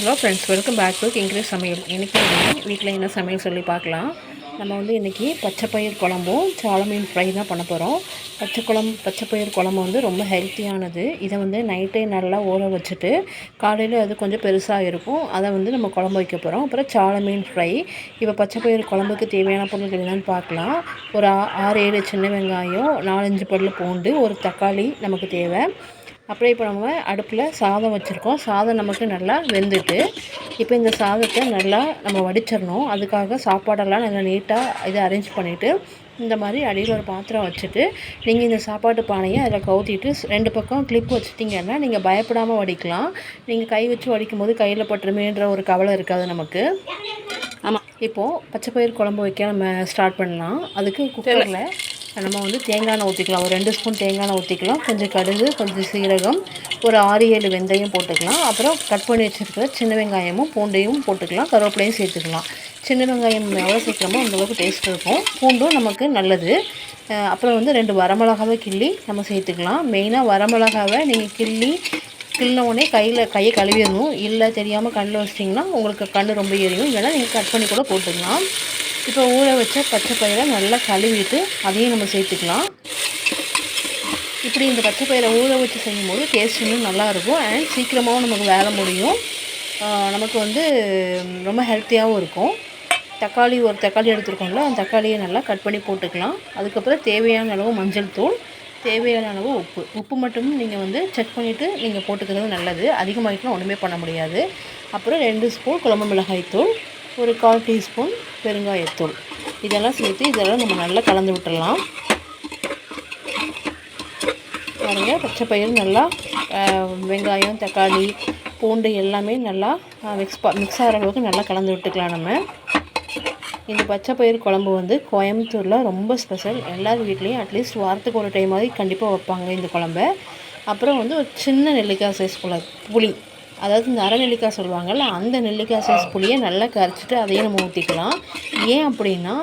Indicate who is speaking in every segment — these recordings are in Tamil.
Speaker 1: Hello friends welcome back to கிங்கிலீஷ் சமையல் இன்றைக்கி வீட்டில் என்ன சமையல் சொல்லி பார்க்கலாம். நம்ம வந்து இன்றைக்கி பச்சைப்பயிர் குழம்பும் சால மீன் ஃப்ரை தான் பண்ண போகிறோம் பச்சை குழம்பு பச்சைப்பயிர் குழம்பு வந்து ரொம்ப ஹெல்த்தியானது இதை வந்து நைட்டே நல்லா ஊற வச்சுட்டு காலையில் அது கொஞ்சம் பெருசாக இருக்கும். அதை வந்து நம்ம குழம்பு வைக்க போகிறோம் அப்புறம் சால மீன் ஃப்ரை இப்போ பச்சைப்பயிர் குழம்புக்கு தேவையான பொருட்கள் என்னன்னு பார்க்கலாம். ஒரு ஆ- ஆறு ஏழு சின்ன வெங்காயம் நாலஞ்சு பொருள் பூண்டு ஒரு தக்காளி நமக்கு தேவை. அப்படியே இப்போ நம்ம அடுப்பில் சாதம் வச்சுருக்கோம். சாதம் நமக்கு நல்லா வெந்துட்டு இப்போ இந்த சாதத்தை நல்லா நம்ம வடிச்சிடணும். அதுக்காக சாப்பாடெல்லாம் நல்லா நீட்டாக இதை அரேஞ்ச் பண்ணிவிட்டு இந்த மாதிரி அடியில் ஒரு பாத்திரம் வச்சுட்டு நீங்கள் இந்த சாப்பாட்டு பானையை அதில் கவுத்திட்டு ரெண்டு பக்கம் கிளிப் வச்சுட்டிங்கன்னா நீங்கள் பயப்படாமல் வடிக்கலாம். நீங்கள் கை வச்சு வடிக்கும் போது கையில் பட்டுருமேன்ற ஒரு கவலை இருக்காது நமக்கு. ஆமாம் இப்போது பச்சை பயிர் குழம்பு வைக்க நம்ம ஸ்டார்ட் பண்ணலாம். அதுக்கு குக்கரில் நம்ம வந்து தேங்காய் ஊற்றிக்கலாம். ஒரு ரெண்டு ஸ்பூன் தேங்காய் எண்ணெய் ஊற்றிக்கலாம். கொஞ்சம் கடுகு கொஞ்சம் சீரகம் ஒரு ஆறு ஏழு வெந்தயம் போட்டுக்கலாம். அப்புறம் கட் பண்ணி வச்சுருக்கிற சின்ன வெங்காயமும் பூண்டையும் போட்டுக்கலாம். கருவேப்பிலையும் சேர்த்துக்கலாம். சின்ன வெங்காயம் எவ்வளோ சேர்க்குறோமோ அந்தளவுக்கு டேஸ்ட் இருக்கும். பூண்டும் நமக்கு நல்லது. அப்புறம் வந்து ரெண்டு வரமிளகாவை கிள்ளி நம்ம சேர்த்துக்கலாம். மெயினாக வரமிளகாவை நீங்கள் கிள்ளி கிள்ளின உடனே கையில் கையை கழுவிடணும். இல்லை தெரியாமல் கண்ணில் வச்சிட்டிங்கன்னா உங்களுக்கு கண் ரொம்ப எரியும். இல்லைன்னா நீங்கள் கட் பண்ணி கூட போட்டுக்கலாம். இப்போ ஊற வச்ச பச்சை பயிரை நல்லா கழுவிட்டு அதையும் நம்ம சேர்த்துக்கலாம். இப்படி இந்த பச்சை பயிரை ஊற வச்சு செய்யும்போது டேஸ்ட் இன்னும் நல்லாயிருக்கும் அண்ட் சீக்கிரமாகவும் நமக்கு வேலை முடியும். நமக்கு வந்து ரொம்ப ஹெல்த்தியாகவும் இருக்கும். தக்காளி ஒரு தக்காளி எடுத்துருக்கோம்ல அந்த தக்காளியை நல்லா கட் பண்ணி போட்டுக்கலாம். அதுக்கப்புறம் தேவையான அளவு மஞ்சள் தூள் தேவையான அளவு உப்பு. உப்பு மட்டும் நீங்கள் வந்து செக் பண்ணிவிட்டு நீங்கள் போட்டுக்கிறது நல்லது. அதிகமாகிட்டுனா ஒன்றுமே பண்ண முடியாது. அப்புறம் ரெண்டு ஸ்பூன் குழம்பு மிளகாய் தூள் ஒரு கால் டீஸ்பூன் பெருங்காயத்தூள். இதெல்லாம் சேர்த்து இதெல்லாம் நம்ம நல்லா கலந்து விட்டுடலாம் பாருங்க பச்சை பயிர் நல்லா வெங்காயம் தக்காளி பூண்டு எல்லாமே நல்லா மிக்ஸ் ப மிக்ஸ் ஆகிற அளவுக்கு நல்லா கலந்து விட்டுக்கலாம் நம்ம. இந்த பச்சை பயிர் குழம்பு வந்து கோயம்புத்தூரில் ரொம்ப ஸ்பெஷல் எல்லார் வீட்லேயும் அட்லீஸ்ட் வாரத்துக்கு ஒரு டைம் மாதிரி கண்டிப்பாக வைப்பாங்க இந்த குழம்ப. அப்புறம் வந்து ஒரு சின்ன நெல்லிக்காய் சைஸ் குழ புளி. அதாவது இந்த அரை நெல்லிக்காய் சொல்லுவாங்கள்ல அந்த நெல்லிக்காய் சைஸ் புளியை நல்லா கரைச்சிட்டு அதையும் நம்ம ஊற்றிக்கலாம் ஏன் அப்படின்னா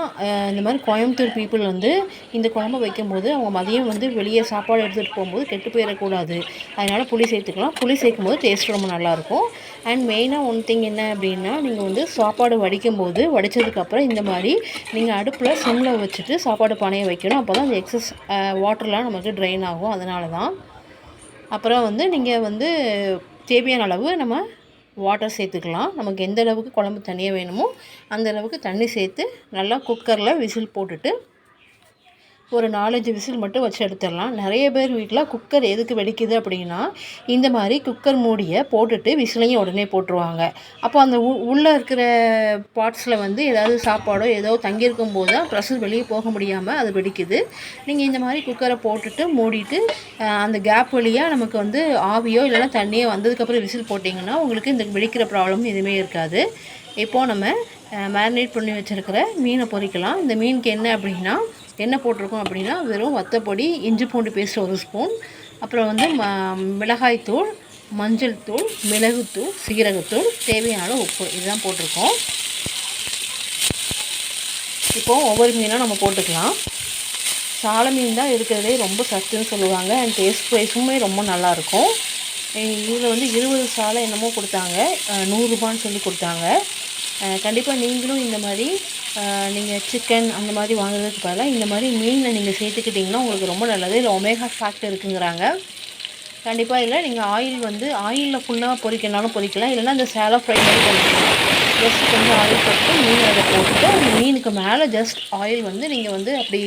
Speaker 1: இந்த மாதிரி கோயம்புத்தூர் பீப்புள் வந்து இந்த குழம்பு வைக்கும்போது அவங்க மதியம் வந்து வெளியே சாப்பாடு எடுத்துகிட்டு போகும்போது கெட்டு போயிடக்கூடாது. அதனால் புளி சேர்த்துக்கலாம். புளி சேர்க்கும் போது டேஸ்ட் ரொம்ப நல்லாயிருக்கும். அண்ட் மெயினாக ஒன் திங் என்ன அப்படின்னா நீங்கள் வந்து சாப்பாடு வடிக்கும் போது வடித்ததுக்கப்புறம் இந்த மாதிரி நீங்கள் அடுப்பில் சிம்மில் வச்சுட்டு சாப்பாடு பானையை வைக்கணும். அப்போ தான் அந்த எக்ஸஸ் வாட்டர்லாம் நமக்கு ட்ரெயின் ஆகும். அதனால தான் அப்புறம் வந்து நீங்கள் வந்து தேவையான அளவு நம்ம வாட்டர் சேர்த்துக்கலாம். நமக்கு எந்த அளவுக்கு குழம்பு தண்ணியாக வேணுமோ அந்த அளவுக்கு தண்ணி சேர்த்து நல்லா குக்கரில் விசில் போட்டுட்டு ஒரு நாலஞ்சு விசில் மட்டும் வச்சு எடுத்துடலாம். நிறைய பேர் வீட்டில் குக்கர் எதுக்கு வெடிக்குது அப்படின்னா இந்த மாதிரி குக்கர் மூடியை போட்டுட்டு விசிலையும் உடனே போட்டுருவாங்க. அப்போ அந்த உ உள்ளே இருக்கிற பார்ட்ஸில் வந்து ஏதாவது சாப்பாடோ ஏதோ தங்கியிருக்கும் போது தான் ப்ரெஷர் வெளியே போக முடியாமல் அது வெடிக்குது. நீங்கள் இந்த மாதிரி குக்கரை போட்டுட்டு மூடிட்டு அந்த கேப் வழியாக நமக்கு வந்து ஆவியோ இல்லைன்னா தண்ணியோ வந்ததுக்கப்புறம் விசில் போட்டிங்கன்னா உங்களுக்கு இந்த வெடிக்கிற ப்ராப்ளம் எதுவுமே இருக்காது. இப்போது நம்ம மேரினேட் பண்ணி வச்சுருக்கிற மீனை பொறிக்கலாம். இந்த மீனுக்கு என்ன அப்படின்னா என்ன போட்டிருக்கோம் அப்படின்னா வெறும் வத்தப்பொடி இஞ்சி பூண்டு பேஸ்ட் ஒரு ஸ்பூன் அப்புறம் வந்து ம மிளகாய்த்தூள் மஞ்சள் தூள் மிளகுத்தூள் சீரகத்தூள் தேவையான உப்பு. இதுதான் போட்டிருக்கோம். இப்போது ஒவ்வொரு மீனாக நம்ம போட்டுக்கலாம். சால மீன் தான் இருக்கிறதே ரொம்ப சத்துன்னு சொல்லுவாங்க. அண்ட் டேஸ்ட் வைஸுமே ரொம்ப நல்லாயிருக்கும். இதில் வந்து இருபது சாலை என்னமோ கொடுத்தாங்க. நூறுரூபான்னு சொல்லி கொடுத்தாங்க. கண்டிப்பாக நீங்களும் இந்த மாதிரி நீங்கள் சிக்கன் அந்த மாதிரி வாங்குறதுக்கு பதிலாக இந்த மாதிரி மீனை நீங்கள் சேர்த்துக்கிட்டிங்கன்னா உங்களுக்கு ரொம்ப நல்லது. இல்லை ஒமேகா ஃபேக்ட் இருக்குங்கிறாங்க. கண்டிப்பாக இல்லை நீங்கள் ஆயில் வந்து ஆயிலில் ஃபுல்லாக பொரிக்கனாலும் பொரிக்கலாம் இல்லைன்னா இந்த சேலை ஃப்ரை மாதிரி பண்ணிக்கலாம் ஜஸ்ட் கொஞ்சம் ஆயில் போட்டு மீன் அதை போட்டுட்டு அந்த மீனுக்கு மேலே ஜஸ்ட் ஆயில் வந்து நீங்கள் வந்து அப்படி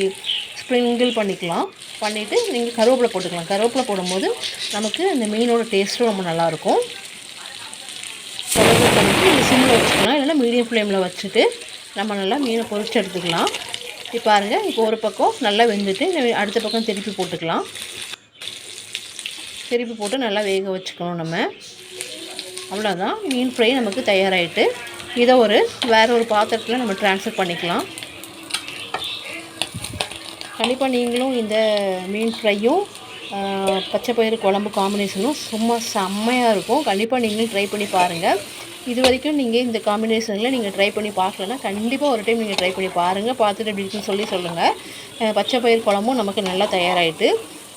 Speaker 1: ஸ்ப்ரிங்கிள் பண்ணிக்கலாம். பண்ணிவிட்டு நீங்கள் கருவேப்பிலை போட்டுக்கலாம். கருவேப்பிலை போடும்போது நமக்கு அந்த மீனோட டேஸ்ட்டும் ரொம்ப நல்லாயிருக்கும் கருவேப்பிலை பண்ணிட்டு இது சிம்மில் வச்சுக்கலாம் இல்லைன்னா மீடியம் ஃப்ளேமில் வச்சுட்டு நம்ம நல்லா மீனை பொறிச்சு எடுத்துக்கலாம். இப்போ பாருங்கள் இப்போ ஒரு பக்கம் நல்லா வெந்துட்டு அடுத்த பக்கம் திருப்பி போட்டுக்கலாம். திருப்பி போட்டு நல்லா வேக வச்சுக்கணும் நம்ம. அவ்வளோதான் மீன் ஃப்ரை நமக்கு தயாராகிட்டு இதை ஒரு வேறு ஒரு பாத்திரத்தில் நம்ம ட்ரான்ஸ்ஃபர் பண்ணிக்கலாம். கண்டிப்பாக நீங்களும் இந்த மீன் ஃப்ரையும் பச்சை பயிறு குழம்பு காம்பினேஷனும் சும்மா செம்மையாக இருக்கும். கண்டிப்பாக நீங்களும் ட்ரை பண்ணி பாருங்கள் இது வரைக்கும் நீங்கள் இந்த காம்பினேஷனில் நீங்கள் ட்ரை பண்ணி பார்க்கலன்னா கண்டிப்பாக ஒரு டைம் நீங்கள் ட்ரை பண்ணி பாருங்கள் பார்த்துட்டு அப்படின்னு சொல்லி சொல்லுங்கள் பச்சை பயிர் குழம்பும் நமக்கு நல்லா தயாராகிட்டு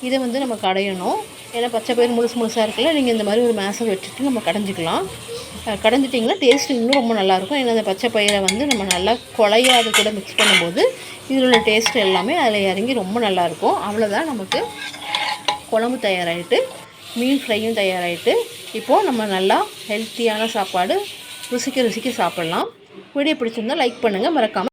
Speaker 1: இதை வந்து நம்ம கடையணும். ஏன்னா பச்சை பயிர் முழுசு முழுசாக இருக்குல்ல நீங்கள் இந்த மாதிரி ஒரு மேசை வச்சுட்டு நம்ம கடைஞ்சிக்கலாம். கடைஞ்சிட்டிங்கன்னா டேஸ்ட் இன்னும் ரொம்ப நல்லாயிருக்கும் ஏன்னா அந்த பச்சை பயிரை வந்து நம்ம நல்லா குழையாது கூட மிக்ஸ் பண்ணும்போது இதில் உள்ள டேஸ்ட் எல்லாமே அதில் இறங்கி ரொம்ப நல்லாயிருக்கும் அவ்வளோதான் நமக்கு குழம்பு தயாராகிட்டு மீன் ஃப்ரையும் தயாராகிட்டு இப்போது நம்ம நல்லா ஹெல்த்தியான சாப்பாடு ருசிக்க ருசிக்க சாப்பிட்லாம். வீடியோ பிடிச்சிருந்தா லைக் பண்ணுங்கள் மறக்காமல்